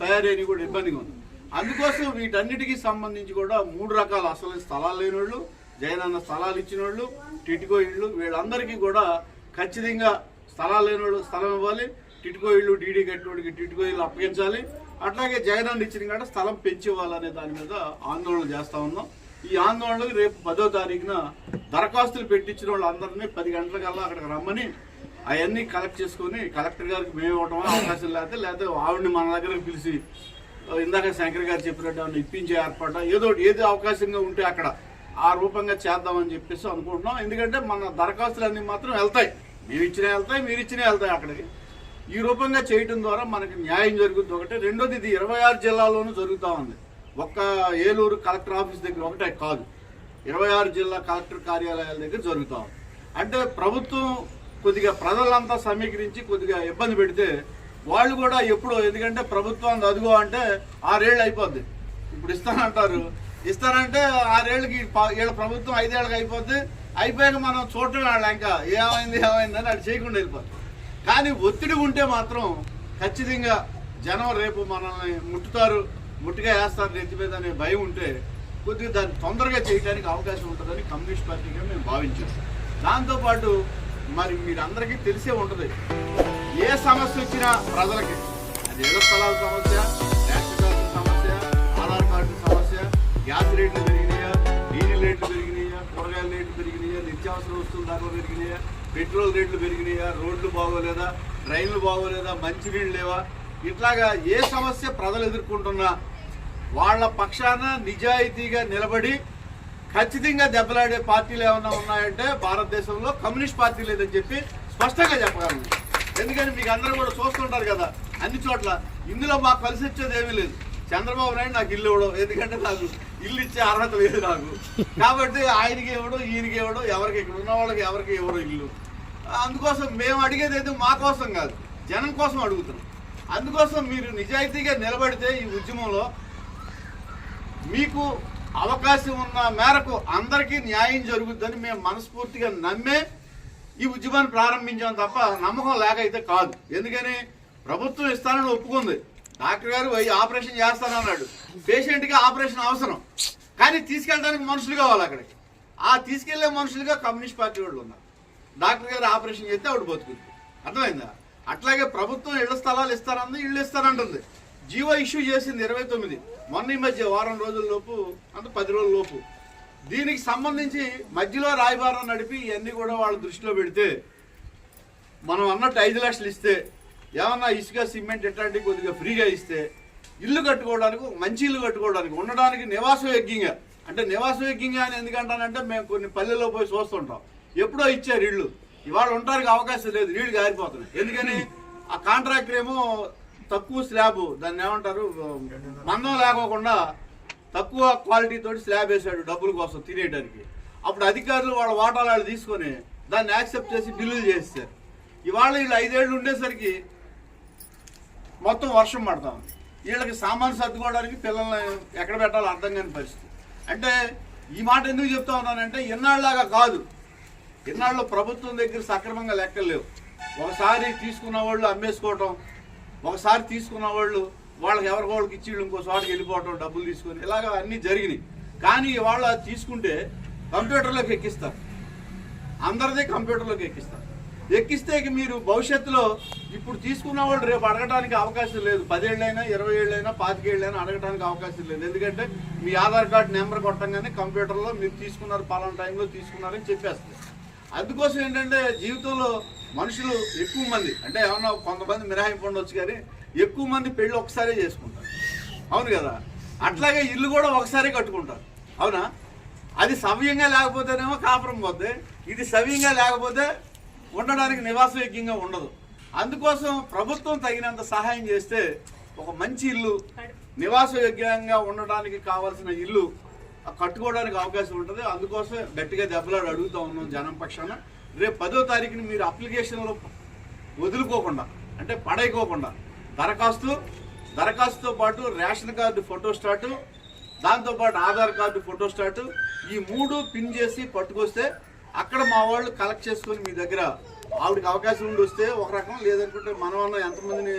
తయారైన కూడా ఇబ్బందిగా ఉంది. అందుకోసం వీటన్నిటికీ సంబంధించి కూడా మూడు రకాల అసలు స్థలాలు లేని వాళ్ళు జగనన్న స్థలాలు ఇచ్చిన వాళ్ళు టిటికో ఇళ్ళు వీళ్ళందరికీ కూడా ఖచ్చితంగా స్థలాలు లేని వాళ్ళు స్థలం ఇవ్వాలి. టిటికో ఇళ్ళు డీడీ కట్టినోడికి టిటికో ఇళ్ళు అప్పగించాలి. అట్లాగే జగనన్న ఇచ్చిన కాడ స్థలం పెంచి దాని మీద ఆందోళన చేస్తూ ఉన్నాం. ఈ ఆందోళనకు రేపు పదో తారీఖున దరఖాస్తులు పెట్టించిన వాళ్ళందరినీ పది గంటలకల్లా అక్కడికి రమ్మని అవన్నీ కలెక్ట్ చేసుకొని కలెక్టర్ గారికి మేము ఇవ్వటం అవకాశం లేకపోతే లేకపోతే ఆవిడని మన దగ్గరకు పిలిచి ఇందాక శంకర్ గారు చెప్పినట్టు ఆవిడ ఇప్పించే ఏర్పాటు? ఏదో ఒకటి ఏది అవకాశంగా ఉంటే అక్కడ ఆ రూపంగా చేద్దామని చెప్పేసి అనుకుంటున్నాం. ఎందుకంటే మన దరఖాస్తులన్నీ మాత్రం వెళ్తాయి. మేము ఇచ్చినా వెళ్తాయి మీరు ఇచ్చినా వెళ్తాయి అక్కడికి. ఈ రూపంగా చేయటం ద్వారా మనకి న్యాయం జరుగుతుంది ఒకటి. రెండోది ఇది ఇరవై ఆరు జిల్లాల్లోనూ జరుగుతూ ఉంది. ఒక్క ఏలూరు కలెక్టర్ ఆఫీస్ దగ్గర ఒకటే కాదు. ఇరవై ఆరు జిల్లా కలెక్టర్ కార్యాలయాల దగ్గర జరుగుతూ ఉంది. అంటే ప్రభుత్వం కొద్దిగా ప్రజలంతా సమీకరించి కొద్దిగా ఇబ్బంది పెడితే వాళ్ళు కూడా ఎప్పుడో ఎందుకంటే ప్రభుత్వం అదుగో అంటే ఆరేళ్ళు అయిపోద్ది. ఇప్పుడు ఇస్తానంటారు. ఇస్తానంటే ఆరేళ్ళకి వీళ్ళ ప్రభుత్వం ఐదేళ్ళకి అయిపోద్ది. అయిపోయాక మనం చూడటం ఇంకా ఏమైంది ఏమైంది అని అది చేయకుండా వెళ్ళిపోతుంది కానీ ఒత్తిడి ఉంటే మాత్రం ఖచ్చితంగా జనం రేపు మనల్ని ముట్టుతారు ముట్టుగా వేస్తారు నెత్తి మీద అనే భయం ఉంటే కొద్దిగా దాన్ని తొందరగా చేయడానికి అవకాశం ఉంటుందని కమ్యూనిస్ట్ పార్టీగా మేము భావించాం. దాంతోపాటు మరి మీరందరికీ తెలిసే ఉంటుంది. ఏ సమస్య వచ్చినా ప్రజలకి అది ఇళ్ళ స్థలాల సమస్య రేషన్ కార్డు సమస్య ఆధార్ కార్డు సమస్య గ్యాస్ రేట్లు పెరిగినాయా డీజిల్ రేట్లు పెరిగినాయా కూరగాయల రేట్లు పెరిగినాయా నిత్యావసర వస్తువుల ధరలు పెరిగినాయా పెట్రోల్ రేట్లు పెరిగినాయా రోడ్లు బాగోలేదా ట్రైన్లు బాగోలేదా మంచినీళ్ళు లేవా? ఇట్లాగా ఏ సమస్య ప్రజలు ఎదుర్కొంటున్నా వాళ్ళ పక్షాన నిజాయితీగా నిలబడి ఖచ్చితంగా దెబ్బలాడే పార్టీలు ఏమన్నా ఉన్నాయంటే భారతదేశంలో కమ్యూనిస్ట్ పార్టీ లేదని చెప్పి స్పష్టంగా చెప్పగలను. ఎందుకని మీకు అందరూ కూడా చూస్తుంటారు కదా అన్ని చోట్ల. ఇందులో మాకు కలిసి వచ్చేది ఏమీ లేదు. చంద్రబాబు నాయుడు నాకు ఇల్లు ఇవ్వడం ఎందుకంటే నాకు ఇల్లు ఇచ్చే అర్హత లేదు నాకు. కాబట్టి ఆయనకి ఇవ్వడం ఈయనకి ఇవ్వడం ఎవరికి ఇక్కడ ఉన్న వాళ్ళకి ఎవరికి ఇవ్వడం ఇల్లు. అందుకోసం మేము అడిగేది అయితే మా కోసం కాదు జనం కోసం అడుగుతున్నాం. అందుకోసం మీరు నిజాయితీగా నిలబడితే ఈ ఉద్యమంలో మీకు అవకాశం ఉన్న మేరకు అందరికీ న్యాయం జరుగుద్దని మేము మనస్ఫూర్తిగా నమ్మే ఈ ఉద్యమాన్ని ప్రారంభించాం తప్ప నమ్మకం లేక అయితే కాదు. ఎందుకని? ప్రభుత్వం ఇస్తానని ఒప్పుకుంది. డాక్టర్ గారు పోయి ఆపరేషన్ చేస్తానన్నాడు. పేషెంట్కి ఆపరేషన్ అవసరం. కానీ తీసుకెళ్ళడానికి మనుషులు కావాలి అక్కడికి. ఆ తీసుకెళ్ళే మనుషులుగా కమ్యూనిస్ట్ పార్టీ వాళ్ళు ఉన్నారు. డాక్టర్ గారు ఆపరేషన్ చేస్తే ఆవిడ బతుకుతుంది అర్థమైందా? అట్లాగే ప్రభుత్వం ఇళ్ళ స్థలాలు ఇస్తారంది ఇళ్ళు ఇస్తారంటుంది. జీవో ఇష్యూ చేసింది ఇరవై తొమ్మిది. మొన్న ఈ మధ్య వారం రోజుల లోపు అంటే పది రోజుల లోపు. దీనికి సంబంధించి మధ్యలో రాయబారం నడిపి ఇవన్నీ కూడా వాళ్ళ దృష్టిలో పెడితే మనం అన్నట్టు ఐదు లక్షలు ఇస్తే ఏమన్నా ఇసుక సిమెంట్ ఇట్లాంటివి కొద్దిగా ఫ్రీగా ఇస్తే ఇల్లు కట్టుకోవడానికి మంచి ఇల్లు కట్టుకోవడానికి ఉండడానికి నివాసయోగ్యంగా అంటే నివాసయోగ్యంగా అని ఎందుకంటానంటే మేము కొన్ని పల్లెల్లో పోయి చూస్తుంటాం. ఎప్పుడో ఇచ్చారు ఇళ్ళు ఇవాళ ఉండడానికి అవకాశం లేదు నీళ్ళు గారిపోతున్నాయి. ఎందుకని? ఆ కాంట్రాక్టర్ ఏమో తక్కువ స్లాబ్ దాన్ని ఏమంటారు మందం లేకోకుండా తక్కువ క్వాలిటీతో స్లాబ్ వేసాడు డబ్బుల కోసం తినేయడానికి అప్పుడు అధికారులు వాళ్ళ వాటాలు వాళ్ళు తీసుకొని దాన్ని యాక్సెప్ట్ చేసి బిల్లులు చేస్తారు ఇవాళ వీళ్ళు ఐదేళ్ళు ఉండేసరికి మొత్తం వర్షం పడతా ఉంది. వీళ్ళకి సామాన్ సర్దుకోవడానికి పిల్లల్ని ఎక్కడ పెట్టాలో అర్థం కాని పరిస్థితి. అంటే ఈ మాట ఎందుకు చెప్తా ఉన్నానంటే ఇన్నాళ్ళలాగా కాదు. ఇన్నాళ్ళు ప్రభుత్వం దగ్గర సక్రమంగా లెక్కలేవు ఒకసారి తీసుకున్న వాళ్ళు అమ్మేసుకోవటం ఒకసారి తీసుకున్న వాళ్ళు వాళ్ళకి ఎవరికి వాళ్ళకి ఇచ్చి ఇంకో చోటకి వెళ్ళిపోవటం డబ్బులు తీసుకొని ఇలాగ అన్నీ జరిగినాయి. కానీ వాళ్ళు అది తీసుకుంటే కంప్యూటర్లోకి ఎక్కిస్తారు. అందరిదే కంప్యూటర్లోకి ఎక్కిస్తారు. ఎక్కిస్తే మీరు భవిష్యత్తులో ఇప్పుడు తీసుకున్న వాళ్ళు రేపు అడగడానికి అవకాశం లేదు. పదేళ్ళైనా ఇరవై ఏళ్ళైనా పాతికేళ్ళైనా అడగడానికి అవకాశం లేదు. ఎందుకంటే మీ ఆధార్ కార్డు నెంబర్ కొట్టంగానే కంప్యూటర్లో మీరు తీసుకున్నారు పలానా టైంలో తీసుకున్నారని చెప్పేస్తారు. అందుకోసం ఏంటంటే జీవితంలో మనుషులు ఎక్కువ మంది అంటే ఏమన్నా కొంతమంది మినహాయింపు ఉండొచ్చు కానీ ఎక్కువ మంది పెళ్ళి ఒకసారే చేసుకుంటారు. అవును కదా? అట్లాగే ఇల్లు కూడా ఒకసారి కట్టుకుంటారు. అవునా? అది సవ్యంగా లేకపోతేనేమో కాపురం పోద్ది. ఇది సవ్యంగా లేకపోతే ఉండడానికి నివాసయోగ్యంగా ఉండదు. అందుకోసం ప్రభుత్వం తగినంత సహాయం చేస్తే ఒక మంచి ఇల్లు నివాసయోగ్యంగా ఉండడానికి కావాల్సిన ఇల్లు కట్టుకోవడానికి అవకాశం ఉంటుంది. అందుకోసం గట్టిగా దెబ్బలాడు అడుగుతా ఉన్నాం జనం పక్షాన. రేపు పదో తారీఖుని మీరు అప్లికేషన్లో వదులుకోకుండా అంటే పడైకోకుండా దరఖాస్తు దరఖాస్తుతో పాటు రేషన్ కార్డు ఫోటో స్టార్టు దాంతోపాటు ఆధార్ కార్డు ఫోటో స్టార్ట్ ఈ మూడు పిన్ చేసి పట్టుకొస్తే అక్కడ మా వాళ్ళు కలెక్ట్ చేసుకొని మీ దగ్గర ఆవిడకి అవకాశం ఉండి వస్తే ఒక రకం లేదనుకుంటే మనం ఎంతమందిని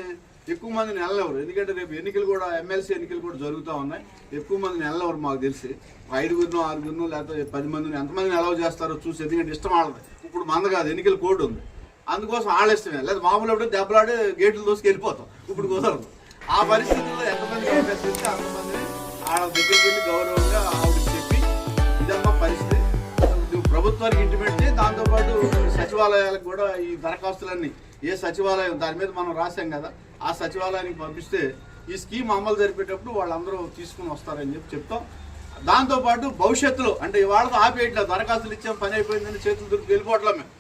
ఎక్కువ మందిని వెళ్ళవరు ఎందుకంటే రేపు ఎన్నికలు కూడా ఎమ్మెల్సీ ఎన్నికలు కూడా జరుగుతూ ఉన్నాయి. ఎక్కువ మందిని వెళ్ళవరు మాకు తెలిసి. ఐదుగురినో ఆరుగురినో లేకపోతే పది మందిని ఎంతమందిని అలౌ చేస్తారో చూసి ఎందుకంటే ఇష్టం వాళ్ళది. ఇప్పుడు మంద కాదు ఎన్నికల కోడ్ ఉంది. అందుకోసం వాళ్ళ ఇష్టమే. లేదా మామూలు ఎప్పుడు దెబ్బలాడి గేట్లు దోసుకు వెళ్ళిపోతాం. ఇప్పుడు కుదరదు. ఆ పరిస్థితుల్లో ఎంతమంది అవకాశం అంతమందిని వాళ్ళ దగ్గరికి వెళ్ళి గౌరవంగా ఆవిడ చెప్పి ఇదమ్మా పరిస్థితి. ప్రభుత్వానికి ఇంటిమేట్ చేయి దాంతోపాటు సచివాలయాలకు కూడా ఈ దరఖాస్తులన్నీ ఏ సచివాలయం దాని మీద మనం రాసాం కదా ఆ సచివాలయానికి పంపిస్తే ఈ స్కీమ్ అమలు జరిపేటప్పుడు వాళ్ళందరూ తీసుకుని వస్తారని చెప్పి చెప్తాం. దాంతోపాటు భవిష్యత్తులో అంటే ఇవాళ ఆపేయట్లేదు దరఖాస్తులు ఇచ్చాం పని అయిపోయిందని చేతులు దొరికి వెళ్ళిపోవట్లే మేము.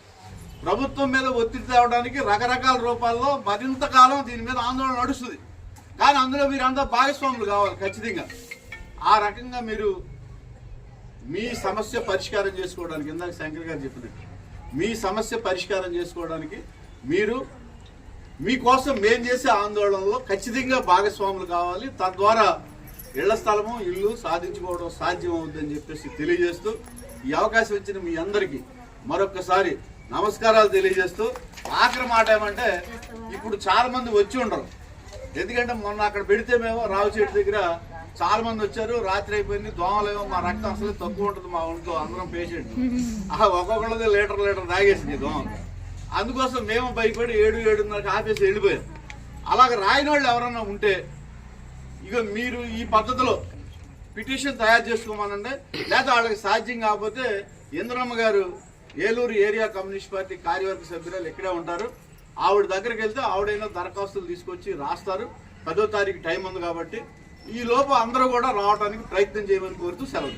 ప్రభుత్వం మీద ఒత్తిడి తేవడానికి రకరకాల రూపాల్లో మరింత కాలం దీని మీద ఆందోళన నడుస్తుంది. కానీ అందులో మీరు అంతా భాగస్వాములు కావాలి ఖచ్చితంగా. ఆ రకంగా మీరు మీ సమస్య పరిష్కారం చేసుకోవడానికి ఇందాక శంకర్ గారు చెప్పినట్టు మీ సమస్య పరిష్కారం చేసుకోవడానికి మీరు మీకోసం మేం చేసే ఆందోళనలో ఖచ్చితంగా భాగస్వాములు కావాలి. తద్వారా ఇళ్ళ స్థలము ఇల్లు సాధించుకోవడం సాధ్యం అవుతుందని చెప్పేసి తెలియజేస్తూ ఈ అవకాశం ఇచ్చిన మీ అందరికీ మరొక్కసారి నమస్కారాలు తెలియజేస్తూ ఆఖరి మాట ఏమంటే ఇప్పుడు చాలా మంది వచ్చి ఉండరు. ఎందుకంటే మొన్న అక్కడ పెడితే మేము రావు చెట్టు దగ్గర చాలా మంది వచ్చారు. రాత్రి అయిపోయింది. దోమలేమో మా రక్తం అసలు తక్కువ ఉంటుంది మా ఒంట్లో అందరం పేషెంట్ ఒక్కొక్కళ్ళది లీటర్ లీటర్ తాగేసింది దోమలు. దోమ అందుకోసం మేము భయపడి ఏడు ఏడున్నరకు ఆఫీస్ వెళ్ళిపోయాం. అలాగ రాయని వాళ్ళు ఎవరన్నా ఉంటే ఇక మీరు ఈ పద్ధతిలో పిటిషన్ తయారు చేసుకోమనండి. లేదా వాళ్ళకి సాధ్యం కాకపోతే ఇంద్రమ్మ గారు ఏలూరు ఏరియా కమ్యూనిస్ట్ పార్టీ కార్యవర్గ సభ్యురాలు ఇక్కడే ఉంటారు. ఆవిడ దగ్గరికి వెళ్తే ఆవిడైనా దరఖాస్తులు తీసుకొచ్చి రాస్తారు. పదో తారీఖు టైం ఉంది కాబట్టి ఈ లోపు అందరూ కూడా రావడానికి ప్రయత్నం చేయమని కోరుతూ సెలవు